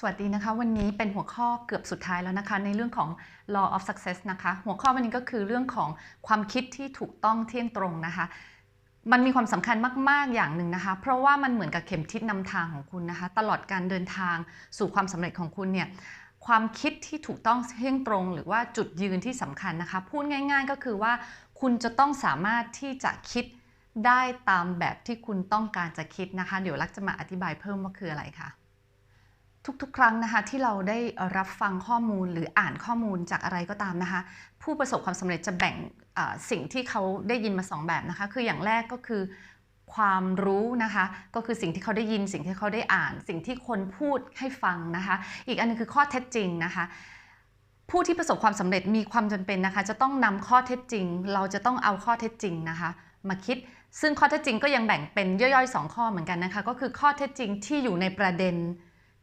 สวัสดีนะคะวันนี้เป็นหัวข้อเกือบสุดท้ายแล้วนะคะ ในเรื่องของ law of success นะคะ หัวข้อวันนี้ก็คือเรื่องของความคิดที่ถูกต้องเที่ยงตรงนะคะ มันมีความสำคัญมาก ๆ อย่างหนึ่งนะคะ เพราะว่ามันเหมือนกับเข็มทิศนำทางของคุณนะคะ ตลอดการเดินทางสู่ความสำเร็จของคุณเนี่ยความคิดที่ถูกต้องเที่ยงตรง หรือว่าจุดยืนที่สำคัญนะคะ พูดง่าย ๆ ก็คือว่าคุณจะต้องสามารถที่จะคิดได้ตามแบบที่คุณต้องการจะคิดนะคะ เดี๋ยวลักจะมาอธิบายเพิ่มว่าคืออะไรค่ะ ทุกๆ ครั้งนะคะที่เราได้รับฟังข้อมูลหรืออ่านข้อมูลจากอะไรก็ตามนะคะผู้ประสบความสำเร็จจะแบ่งสิ่งที่เขาได้ยินมาสองแบบนะคะคืออย่างแรกก็คือความรู้นะคะก็คือสิ่งที่เขาได้ยินสิ่งที่เขาได้อ่าน สิ่งที่คนพูดให้ฟังนะคะ อีกอันนึงคือข้อเท็จจริงนะคะผู้ที่ประสบความสำเร็จมีความจำเป็นนะคะ จะต้องนำข้อเท็จจริง เราจะต้องเอาข้อเท็จจริงนะคะ มาคิดซึ่งข้อเท็จจริงก็ยังแบ่งเป็นย่อยๆ 2 ข้อเหมือนกันนะคะ ก็คือข้อเท็จจริงที่อยู่ในประเด็น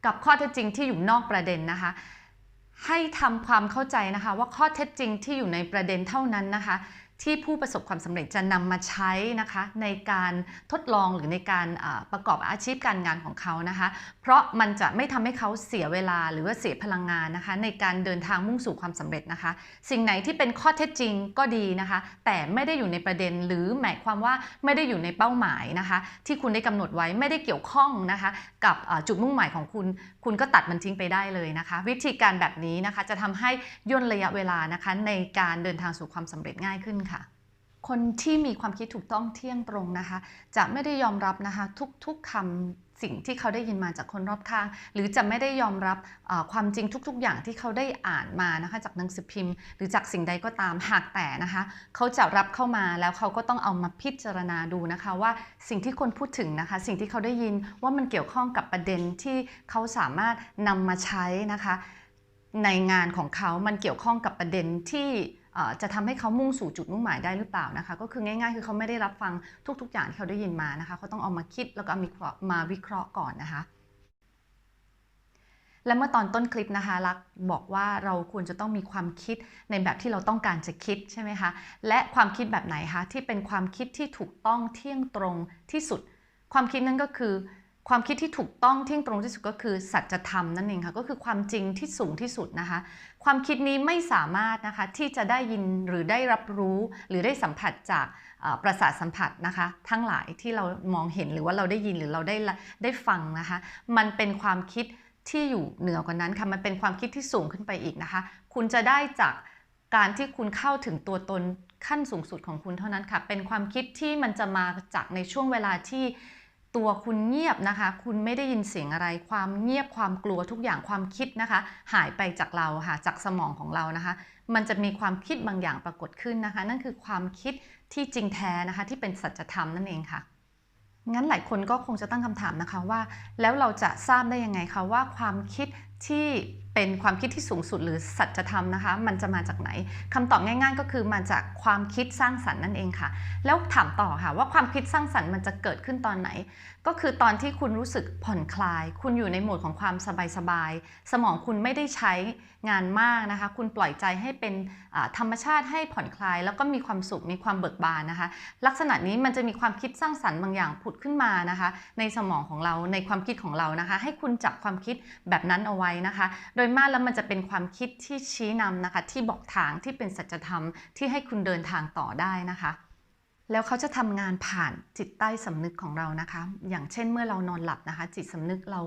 กับข้อเท็จจริงที่อยู่นอกประเด็นนะคะ ให้ทำความเข้าใจนะคะว่าข้อเท็จจริงที่อยู่ในประเด็นเท่านั้นนะคะ ที่ผู้ประสบความสำเร็จจะนำมาใช้นะคะในการทดลองหรือในการประกอบอาชีพการงานของเขานะคะ เพราะมันจะไม่ทำให้เขาเสียเวลาหรือว่าเสียพลังงานนะคะ ในการเดินทางมุ่งสู่ความสำเร็จนะคะ สิ่งไหนที่เป็นข้อเท็จจริงก็ดีนะคะ แต่ไม่ได้อยู่ในประเด็นหรือหมายความว่าไม่ได้อยู่ในเป้าหมายนะคะ ที่คุณได้กำหนดไว้ไม่ได้เกี่ยวข้องนะคะ กับจุดมุ่งหมายของคุณ คุณก็ตัดมันทิ้งไปได้เลยนะคะ วิธีการแบบนี้นะคะจะทำให้ย่นระยะเวลานะคะในการเดินทางสู่ความสำเร็จง่ายขึ้นค่ะ คนที่มีความคิดถูกต้องเที่ยงตรงนะคะ จะไม่ได้ยอมรับนะคะ ทุกๆคำสิ่งที่เขาได้ยินมาจากคนรอบข้าง หรือจะไม่ได้ยอมรับความจริงทุก ๆ อย่างที่เขาได้อ่านมานะคะ จากหนังสือพิมพ์ หรือจากสิ่งใดก็ตามหากแต่นะคะ เขาจะรับเข้ามาแล้วเขาก็ต้องเอามาพิจารณาดูนะคะ ว่าสิ่งที่คนพูดถึงนะคะ สิ่งที่เขาได้ยินว่ามันเกี่ยวข้องกับประเด็นที่เขาสามารถนำมาใช้นะคะ ในงานของเขามันเกี่ยวข้องกับประเด็นที่ จะทำให้เขามุ่งสู่จุดมุ่งหมายได้หรือเปล่านะคะ ก็คือง่าย ๆ คือเขาไม่ได้รับฟังทุก ๆ อย่างที่เขาได้ยินมานะคะ เขาต้องเอามาคิดแล้วก็เอามาวิเคราะห์มาวิเคราะห์ก่อนนะคะ และเมื่อตอนต้นคลิปนะคะรักบอกว่าเราควรจะต้องมีความคิดในแบบที่เราต้องการจะคิดใช่ไหมคะและความคิดแบบไหนคะที่เป็นความคิดที่ถูกต้องเที่ยงตรงที่สุด ความคิดนั้นก็คือ ความคิดที่ถูกต้องที่ตรงที่สุดก็คือสัจธรรมนั่นเองค่ะก็คือความจริงที่สูงที่สุดนะคะ ความคิดนี้ไม่สามารถนะคะที่จะได้ยินหรือได้รับรู้หรือได้สัมผัสจากประสาทสัมผัสนะคะ ทั้งหลายที่เรามองเห็นหรือว่าเราได้ยินหรือเราได้ได้ฟังนะคะ มันเป็นความคิดที่อยู่เหนือกว่านั้นค่ะมันเป็นความคิดที่สูงขึ้นไปอีกนะคะ คุณจะได้จากการที่คุณเข้าถึงตัวตนขั้นสูงสุดของคุณเท่านั้นค่ะเป็นความคิดที่มันจะมาจากในช่วงเวลาที่ ตัวคุณเงียบนะคะ คุณไม่ได้ยินเสียงอะไร ความเงียบความกลัวทุกอย่างความคิดนะคะ หายไปจากเราค่ะจากสมองของเรานะคะ มันจะมีความคิดบางอย่างปรากฏขึ้นนะคะ นั่นคือความคิดที่จริงแท้นะคะ ที่เป็นสัจธรรมนั่นเองค่ะงั้นหลายคนก็คงจะตั้งคำถามนะคะว่า แล้วเราจะทราบได้ยังไงคะว่าความคิดที่ เป็นความคิดที่สูงสุดหรือสัจธรรมนะคะ มันจะมาจากไหนคำตอบง่าย ๆ ก็คือมาจากความคิดสร้างสรรค์นั่นเองค่ะ แล้วถามต่อค่ะว่าความคิดสร้างสรรค์มันจะเกิดขึ้นตอนไหน ก็คือตอนที่คุณรู้สึกผ่อนคลาย คุณอยู่ในโหมดของความสบายๆสมองคุณไม่ได้ใช้งานมากนะคะ คุณปล่อยใจให้เป็นธรรมชาติให้ผ่อนคลาย แล้วก็มีความสุขมีความเบิกบานนะคะ ลักษณะนี้มันจะมีความคิดสร้างสรรค์บางอย่างผุดขึ้นมานะคะ ในสมองของเราในความคิดของเรานะคะ ให้คุณจับความคิดแบบนั้นเอาไว้นะคะ โดยมากแล้วมันจะเป็นความคิดที่ชี้นำนะคะ ที่บอกทางที่เป็นสัจธรรมที่ให้คุณเดินทางต่อได้นะคะ แล้วเขาจะทำงานผ่านจิตใต้สำนึกของเรานะคะ อย่างเช่นเมื่อเรานอนหลับนะคะ จิตสำนึกเรา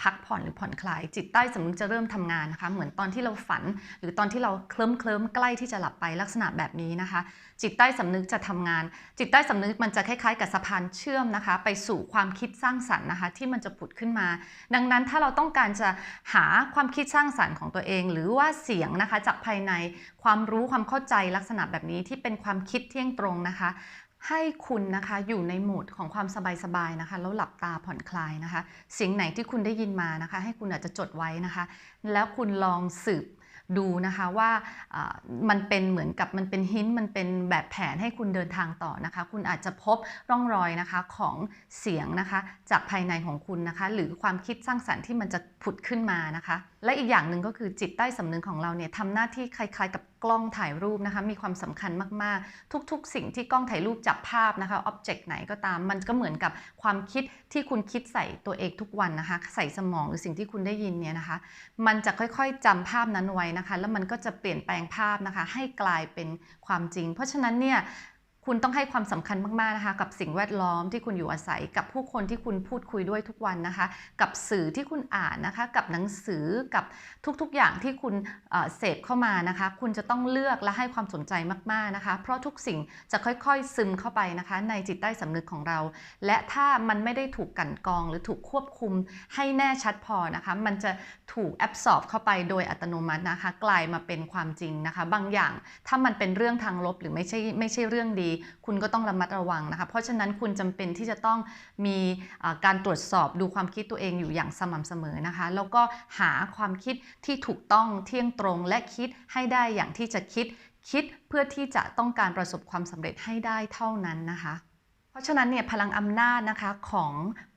พักผ่อนหรือผ่อนคลาย จิตใต้สำนึกจะเริ่มทำงานนะคะ เหมือนตอนที่เราฝัน หรือตอนที่เราเคลิ้มเคลิ้มใกล้ที่จะหลับไปลักษณะแบบนี้นะคะ จิตใต้สำนึกจะทำงาน จิตใต้สำนึกมันจะคล้ายๆ กับสะพานเชื่อมนะคะ ไปสู่ความคิดสร้างสรรค์นะคะ ที่มันจะผุดขึ้นมา ดังนั้นถ้าเราต้องการจะหาความคิดสร้างสรรค์ของตัวเอง หรือว่าเสียงนะคะจากภายในความรู้ความเข้าใจลักษณะแบบนี้ที่เป็นความคิดเที่ยงตรงนะคะ ให้คุณนะคะอยู่ในโหมดของความสบายๆนะคะแล้วหลับตาผ่อนคลายนะคะ เสียงไหนที่คุณได้ยินมานะคะ ให้คุณอาจจะจดไว้นะคะ แล้วคุณลองสืบดูนะคะว่าอ่ามันเป็นเหมือนกับมันเป็นหินมันเป็นแบบแผนให้คุณเดินทางต่อนะคะ คุณอาจจะพบร่องรอยนะคะของเสียงนะคะ จากภายในของคุณนะคะ หรือความคิดสร้างสรรค์ที่มันจะผุดขึ้นมานะคะ และอีกอย่างหนึ่งก็คือจิตใต้สำนึกของเราเนี่ยทำหน้าที่คล้ายๆ กับกล้องถ่ายรูปนะคะ มีความสำคัญมากๆ ทุกๆ สิ่งที่กล้องถ่ายรูปจับภาพนะคะอ็อบเจกต์ไหนก็ตาม มันก็เหมือนกับความคิดที่คุณคิดใส่ตัวเองทุกวันนะคะ ใส่สมองหรือสิ่งที่คุณได้ยินเนี่ยนะคะ มันจะค่อยๆจำภาพนั้นไว้นะคะ แล้วมันก็จะเปลี่ยนแปลงภาพนะคะ ให้กลายเป็นความจริง เพราะฉะนั้นเนี่ย คุณต้องให้ความสำคัญมาก ๆ นะคะ กับสิ่งแวดล้อมที่คุณอยู่อาศัย กับผู้คนที่คุณพูดคุยด้วยทุกวันนะคะ กับสื่อที่คุณอ่านนะคะ กับหนังสือกับทุกๆอย่างที่คุณเเสพเข้ามานะคะ คุณจะต้องเลือกและให้ความสนใจมาก ๆ นะคะ เพราะทุกสิ่งจะค่อยๆ ซึมเข้าไปนะคะ ในจิตใต้สำนึกของเรา และถ้ามันไม่ได้ถูกกลันกองหรือถูกควบคุมให้แน่ชัดพอนะคะ มันจะถูกแอบสอบเข้าไปโดยอัตโนมัตินะคะ กลายมาเป็นความจริงนะคะ บางอย่างถ้ามันเป็นเรื่องทางลบหรือไม่ใช่ไม่ใช่เรื่องดีคุณก็ต้องระมัดระวังนะคะ เพราะฉะนั้นคุณจำเป็นที่จะต้องมีการตรวจสอบดูความคิดตัวเองอยู่อย่างสม่ำเสมอนะคะ แล้วก็หาความคิดที่ถูกต้องเที่ยงตรงและคิดให้ได้อย่างที่จะคิดคิดเพื่อที่จะต้องการประสบความสำเร็จให้ได้เท่านั้นนะคะ เพราะฉะนั้นเนี่ยพลังอำนาจนะคะของ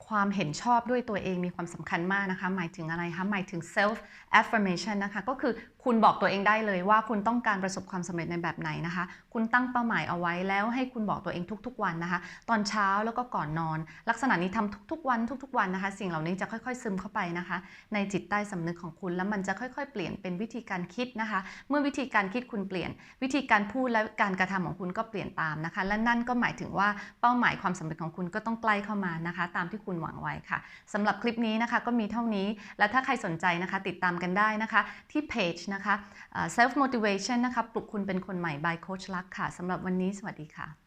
ความเห็นชอบด้วยตัวเองมีความสำคัญมากนะคะ หมายถึงอะไรคะ หมายถึง self affirmation นะคะ ก็คือ คุณบอกตัวเองได้เลยว่าคุณต้องการประสบความสำเร็จในแบบไหนนะคะ คุณตั้งเป้าหมายเอาไว้แล้วให้คุณบอกตัวเองทุกๆวันนะคะ ตอนเช้าแล้วก็ก่อนนอน ลักษณะนี้ทำทุกๆวันทุกๆวันนะคะ สิ่งเหล่านี้จะค่อยๆซึมเข้าไปนะคะ ในจิตใต้สำนึกของคุณแล้วมันจะค่อยๆ เปลี่ยนเป็นวิธีการคิดนะคะ เมื่อวิธีการคิดคุณเปลี่ยน วิธีการพูดและการกระทำของคุณก็เปลี่ยนตามนะคะ และนั่นก็หมายถึงว่าเป้าหมายความสำเร็จของคุณก็ต้องใกล้เข้ามานะคะ ตามที่คุณหวังไว้ค่ะสำหรับคลิปนี้นะคะก็มีเท่านี้ และถ้าใครสนใจนะคะ ติดตามกันได้นะคะ ที่เพจนะคะเอ่อ self motivation นะคะ ปลุกคุณเป็นคนใหม่ by coach ลักค่ะสำหรับวันนี้สวัสดีค่ะ